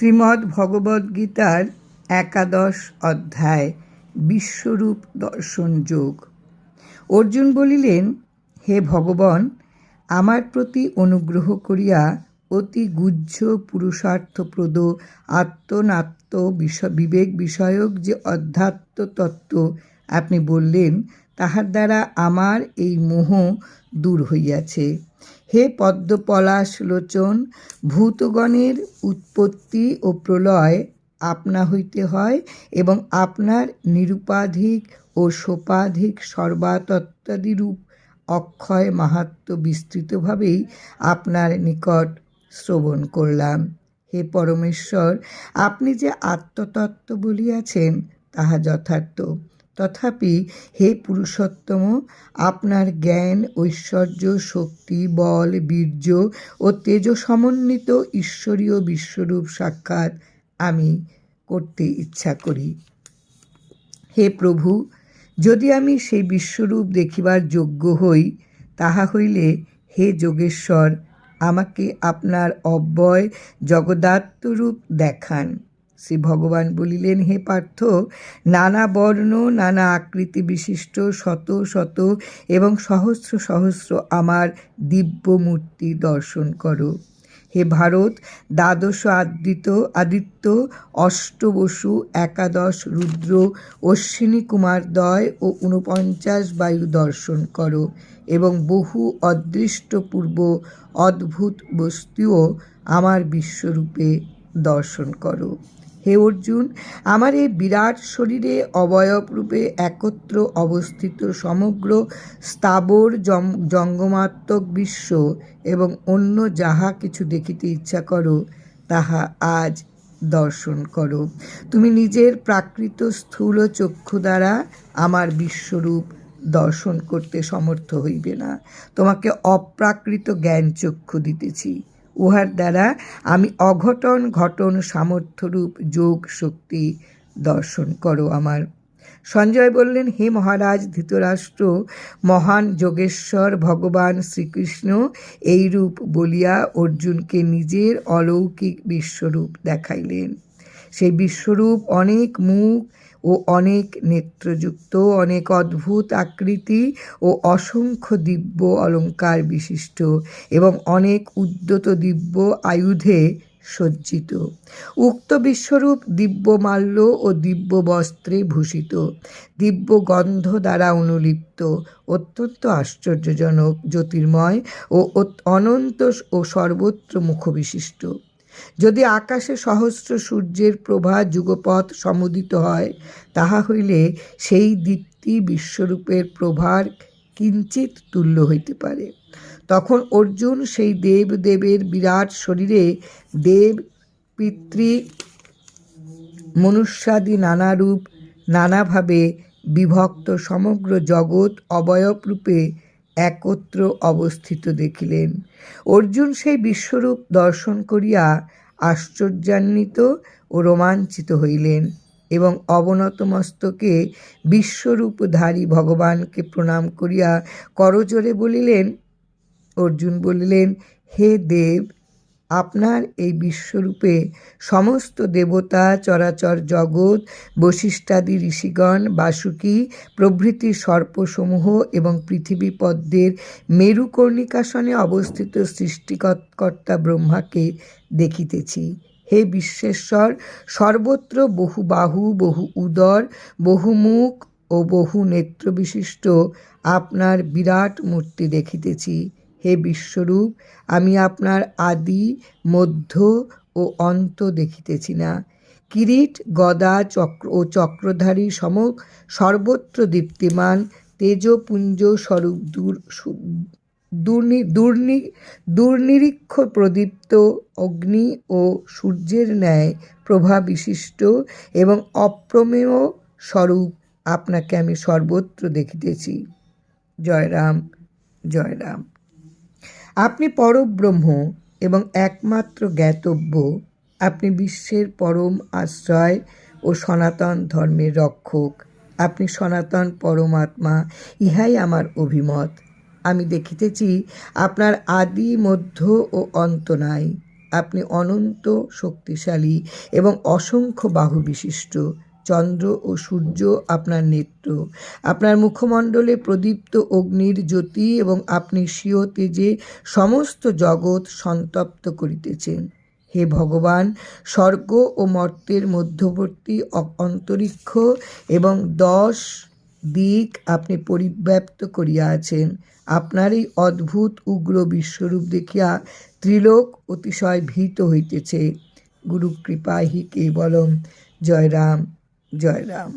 শ্রীমদ্ ভগবদ্গীতার একাদশ অধ্যায়, বিশ্বরূপ দর্শন যোগ। অর্জুন বলিলেন, হে ভগবান, আমার প্রতি অনুগ্রহ করিয়া অতি গুহ্য পুরুষার্থপ্রদ আত্মনাত্ম বিবেক বিষয়ক যে অধ্যাত্ম তত্ত্ব আপনি বললেন তাহার দ্বারা আমার এই মোহ দূর হইয়াছে। হে পদ্মপলাশ লোচন, ভূতগণের উৎপত্তি ও প্রলয় আপনা হইতে হয় এবং আপনার নিরুপাধিক ও সোপাধিক সর্বাতত্ত্বাদিরূপ অক্ষয় মাহাত্ম বিস্তৃতভাবেই আপনার নিকট শ্রবণ করলাম। হে পরমেশ্বর, আপনি যে আত্মতত্ত্ব বলিয়াছেন, তাহা যথার্থ। তথাপি হে পুরুষোত্তম, আপনার জ্ঞান, ঐশ্বর্য, শক্তি, বল, বীর্য ও তেজ সমন্বিত ঈশ্বরীয় বিশ্বরূপ সাক্ষাৎ আমি করতে ইচ্ছা করি। হে প্রভু, যদি আমি সেই বিশ্বরূপ দেখিবার যোগ্য হই, তাহা হইলে হে যোগেশ্বর, আমাকে আপনার অব্যয় জগদাত্মরূপ দেখান। শ্রী ভগবান বলিলেন, হে পার্থ, নানা বর্ণ, নানা আকৃতি বিশিষ্ট, শত শত এবং সহস্র সহস্র আমার দিব্য মূর্তি দর্শন করো। হে ভারত, দ্বাদশ আদিত্য আদিত্য অষ্টবসু একাদশ রুদ্র, অশ্বিনী কুমারদ্বয় ও ঊনপঞ্চাশ বায়ু দর্শন করো এবং বহু অদৃষ্টপূর্ব, অদ্ভুত বস্তুও আমার বিশ্বরূপে দর্শন করো। হে অর্জুন, আমার এই বিরাট শরীরে অবয়ব রূপে একত্র অবস্থিত সমগ্র স্থাবর জঙ্গমাত্মক বিশ্ব এবং অন্য যাহা কিছু দেখিতে ইচ্ছা করো, তাহা আজ দর্শন করো। তুমি নিজের প্রাকৃত স্থূল চক্ষু দ্বারা আমার বিশ্বরূপ দর্শন করতে সমর্থ হইবে না। তোমাকে অপ্রাকৃত জ্ঞান চক্ষু দিতেছি। উহার দ্বারা আমি অঘটন, ঘটন, সামর্থ্যরূপ, যোগ, শক্তি দর্শন করো আমার। সঞ্জয় বললেন, হে মহারাজ, ধৃতরাষ্ট্র, মহান যোগেশ্বর, ভগবান শ্রীকৃষ্ণ এই রূপ বলিয়া অর্জুনকে নিজের অলৌকিক বিশ্বরূপ দেখাইলেন। সেই বিশ্বরূপ অনেক মুখ ও অনেক নেত্রযুক্ত, অনেক অদ্ভুত আকৃতি ও অসংখ্য দিব্য অলঙ্কার বিশিষ্ট এবং অনেক উদ্যত দিব্য আয়ুধে সজ্জিত। উক্ত বিশ্বরূপ দিব্য মাল্য ও দিব্য বস্ত্রে ভূষিত। দিব্য গন্ধ দ্বারা অনুলিপ্ত। অত্যন্ত আশ্চর্যজনক, জ্যোতির্ময় ও অনন্ত ও সর্বত্র মুখবিশিষ্ট। যদি আকাশে সহস্র সূর্যের প্রভা যুগপথ সমুদিত হয়, তাহা হইলে সেই দীপ্তি বিশ্বরূপের প্রভার কিঞ্চিত তুল্য হইতে পারে। তখন অর্জুন সেই দেব দেবের বিরাট শরীরে দেব, পিতৃ, মনুষ্যাদি নানারূপ, নানাভাবে বিভক্ত সমগ্র জগৎ অবয়বরূপে একত্র অবস্থিত দেখিলেন। অর্জুন সেই বিশ্বরূপ দর্শন করিয়া আশ্চর্যান্বিত ও রোমাঞ্চিত হইলেন এবং অবনত মস্তকে বিশ্বরূপধারী ভগবানকে প্রণাম করিয়া করজোরে বলিলেন, অর্জুন বলিলেন, হে দেব আপনার এই বিশ্বরূপে সমস্ত দেবতা, চরাচর জগৎ, বশিষ্ঠাদি ঋষিগণ, বাসুকী, প্রভৃতি সর্পসমূহ এবং পৃথিবী পদ্মের মেরুকর্ণিকাসনে অবস্থিত সৃষ্টিকর্তা ব্রহ্মাকে দেখিতেছি। হে বিশ্বেশ্বর, সর্বত্র বহু বাহু, বহু উদর, বহু মুখ ও বহু নেত্র বিশিষ্ট আপনার বিরাট মূর্তি দেখিতেছি। হে বিশ্বরূপ, আমি আপনার আদি, মধ্য ও অন্ত দেখিতেছি না। কিরিট, গদা, চক্র ও চক্রধারী সম সর্বত্র দীপ্তিমান তেজপুঞ্জ স্বরূপ, দূর দুর্নি দুর্নিরীক্ষ প্রদীপ্ত অগ্নি ও সূর্যের ন্যায় প্রভা বিশিষ্ট এবং অপ্রমেয় স্বরূপ আপনাকে আমি সর্বত্র দেখিতেছি। জয়রাম জয়রাম। আপনি পরব্রহ্ম এবং একমাত্র জ্ঞাতব্য, আপনি বিশ্বের পরম আশ্রয় ও সনাতন ধর্মের রক্ষক। আপনি সনাতন পরমাত্মা, ইহাই আমার অভিমত। আমি দেখিতেছি, আপনার আদি, মধ্য ও অন্ত নাই। আপনি অনন্ত শক্তিশালী এবং অসংখ্য বাহু বিশিষ্ট। চন্দ্র ও সূর্য আপনার নেত্র। আপনার মুখমণ্ডলে প্রদীপ্ত অগ্নির জ্যোতি এবং আপনি স্বীয় তেজে সমস্ত জগৎ সন্তপ্ত করিতেছেন হে ভগবান, স্বর্গ ও মর্তের মধ্যবর্তী অন্তরিক্ষ এবং দশ দিক আপনি পরিব্যাপ্ত করিয়া আছেন। আপনার এই অদ্ভুত উগ্র বিশ্বরূপ দেখিয়া ত্রিলোক অতিশয় ভীত হইতেছে। গুরু কৃপাহি কেবলম। জয় রাম জয় রাম